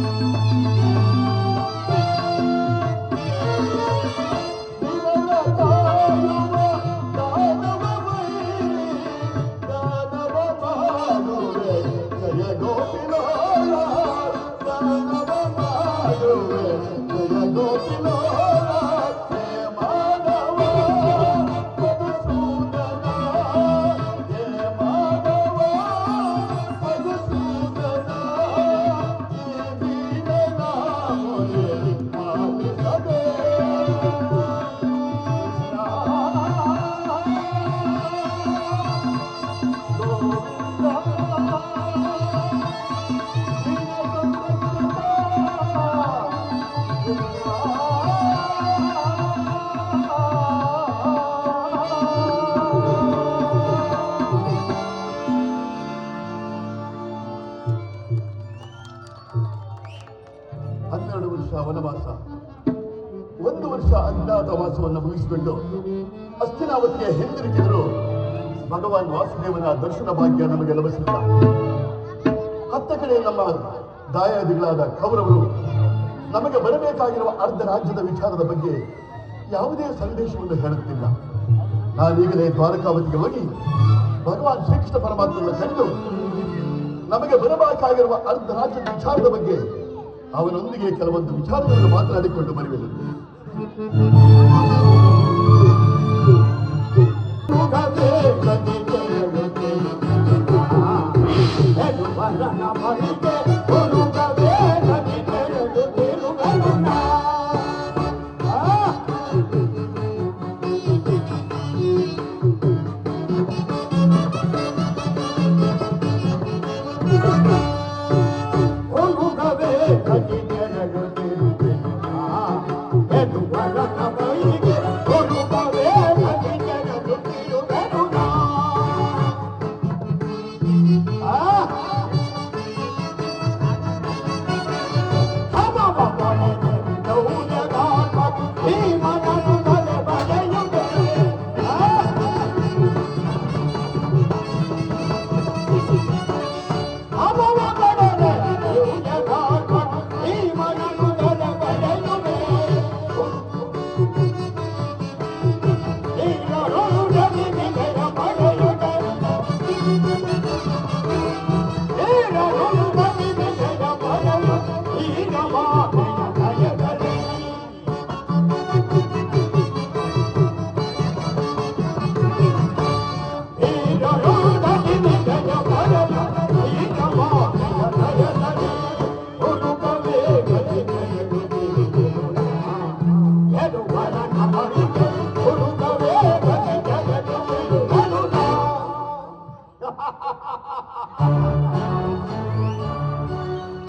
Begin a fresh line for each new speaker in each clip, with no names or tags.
Música ಹನ್ನೆರಡು ವರ್ಷ ವನವಾಸ. ಒಂದು ವರ್ಷ ಅಜ್ಞಾತ ವಾಸವನ್ನು ಮುಗಿಸಿಕೊಂಡು ಅಸ್ಥಿನಾವತಿಗೆ ಹಿಂದಿರುಗಿದ್ರು ಭಗವಾನ್ ವಾಸುದೇವನ ದರ್ಶನ ಭಾಗ್ಯ ನಮಗೆ ಲಭಿಸಿಲ್ಲ. ಹತ್ತ ಕಡೆ ನಮ್ಮ ದಾಯಾದಿಗಳಾದ ಕೌರವರು ನಮಗೆ ಬರಬೇಕಾಗಿರುವ ಅರ್ಧ ರಾಜ್ಯದ ವಿಚಾರದ ಬಗ್ಗೆ ಯಾವುದೇ ಸಂದೇಶವನ್ನು ಹೇಳುತ್ತಿಲ್ಲ. ನಾವೀಗಲೇ ದ್ವಾರಕಾವತಿಗೆ ಹೋಗಿ ಭಗವಾನ್ ಶ್ರೀಕೃಷ್ಣ ಪರಮಾತ್ಮನ ಕಂಡು ನಮಗೆ ಬರಬೇಕಾಗಿರುವ ಅರ್ಧ ರಾಜ್ಯದ ವಿಚಾರದ ಬಗ್ಗೆ ಅವನೊಂದಿಗೆ ಕೆಲವೊಂದು ವಿಚಾರಗಳನ್ನು ಮಾತನಾಡಿಕೊಂಡು ಬರುವೆನು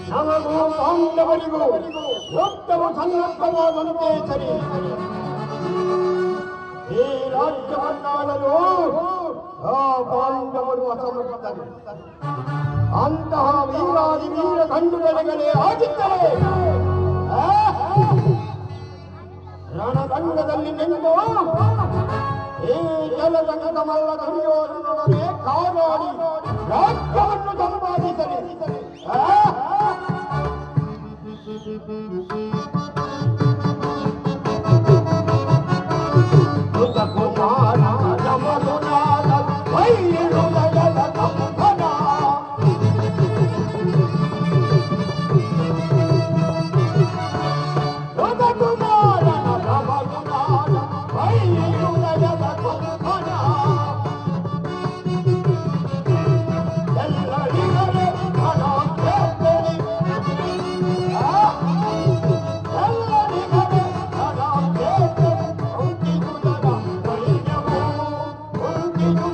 ನಮಗೂ ಪಾಂಡವರಿಗೂ ರಕ್ತವು ಸನ್ನದ್ಧವಾದಂತೆ ಸರಿ ಈ ರಾಜ್ಯವನ್ನಾಡಲು ಆ ಪಾಂಡವರು ಅಸಮರ್ಥರು ಅಂತಹ ವೀರಾದಿ ವೀರ ಗಂಡುಗಳೆಗಳೇ ಆಗಿದ್ದರೆ ಆ, ರಣರಂಗದಲ್ಲಿ ನಿಂತು م هاڻي را سماهه Thank you.